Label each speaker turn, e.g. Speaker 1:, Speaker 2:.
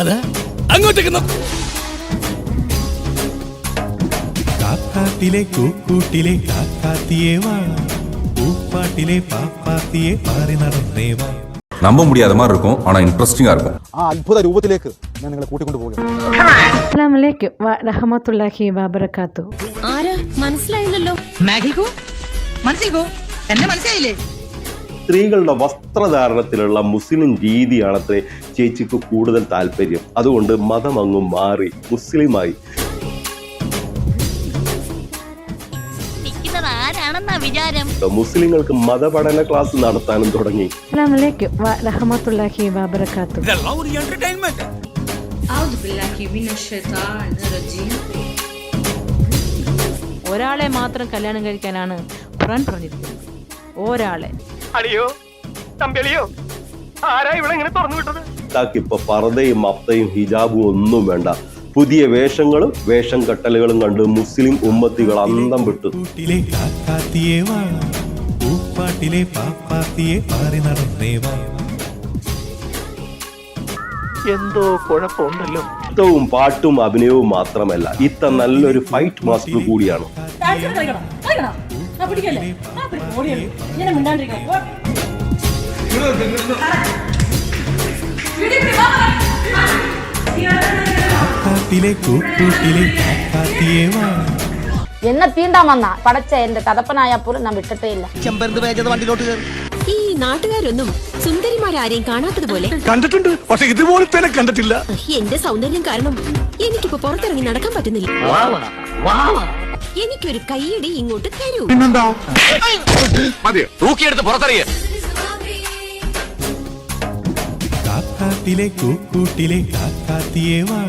Speaker 1: അതാ അങ്ങോട്ടേക്ക് നോക്കൂ
Speaker 2: കാക്കാട്ടിലെ കൂക്കൂട്ടിലെ കാക്കാത്തിയെ വാ പൂപ്പാട്ടിലെ പാപ്പാത്തിയെ പാറി നടന്നേ വാ
Speaker 3: நம்ப முடியாத மாதிரி இருக்கும் ஆனா இன்ட்ரெஸ்டிங்கா இருக்கும்
Speaker 4: ആ അത്ഭുത രൂപത്തിലേക്ക് ഞാൻ നിങ്ങളെ കൂട്ടിക്കൊണ്ടു പോകുകയാണ്
Speaker 5: അസ്സാമലൈക്കും വറഹമത്തുല്ലാഹി വബർക്കാത്തു
Speaker 6: ആരാ മനസ്സിലായില്ലല്ലോ
Speaker 7: മാഗിക്കോ മനസ്സിൽക്കോ എന്നെ മനസ്സിലായില്ലേ
Speaker 8: സ്ത്രീകളുടെ വസ്ത്രധാരണത്തിലുള്ള മുസ്ലിം രീതിയാണത്രേ ചേച്ചിക്ക് കൂടുതൽ താല്പര്യം. അതുകൊണ്ട് മതം അങ്ങ് മാറി മുസ്ലിമായി. മുസ്ലിങ്ങൾക്ക് മതപഠന ക്ലാസ് നടത്താനും തുടങ്ങി.
Speaker 9: ഒരാളെ മാത്രം കല്യാണം കഴിക്കാനാണ് ഖുറാൻ പറഞ്ഞിരിക്കുന്നത്. ഒരാളെ.
Speaker 10: അളിയോ തമ്പിളിയോ ആരാ ഇവിടെ ഇങ്ങനെ തുറന്നു വിട്ടത്?
Speaker 8: ഇപ്പൊ പർദ്ദയും അപ്തയും ഹിജാബും ഒന്നും വേണ്ട. പുതിയ വേഷങ്ങളും വേഷം കെട്ടലുകളും കണ്ട് മുസ്ലിം ഉമ്മത്തികൾ അന്തം വിട്ടു.
Speaker 2: പാപ്പാത്തിയെ പാറി നടന്നേ വാ.
Speaker 10: എന്തോ കുഴപ്പമുണ്ടല്ലോ.
Speaker 8: നൃത്തവും പാട്ടും അഭിനയവും മാത്രമല്ല ഇത്ത നല്ലൊരു ഫൈറ്റ് മാസ്റ്റർ കൂടിയാണ്.
Speaker 6: എന്നെ തീണ്ടാൻ വന്ന? പടച്ച എന്റെ തതപ്പനായാൽ പോലും ഞാൻ വിട്ടിട്ടേ ഇല്ല.
Speaker 7: ചെമ്പരുന്ന് വേഗത വണ്ടിയിലോട്ട് കയറി.
Speaker 6: ഈ നാട്ടുകാരൊന്നും സുന്ദരിമാരാരെയും കാണാത്തതുപോലെ
Speaker 1: കണ്ടിട്ടുണ്ട്. പക്ഷെ ഇതുപോലെ തന്നെ കണ്ടിട്ടില്ല.
Speaker 6: എന്റെ സൗന്ദര്യം കാരണം എനിക്കിപ്പോ പുറത്തിറങ്ങി നടക്കാൻ പറ്റുന്നില്ല. എനിക്കൊരു കൈയടി ഇങ്ങോട്ട് തരൂ.
Speaker 1: തൂക്കിയെടുത്ത് പുറത്തറിയ
Speaker 2: കാക്കാട്ടിലെ കൂക്കൂട്ടിലെ കാക്കാത്തിയെ വാ.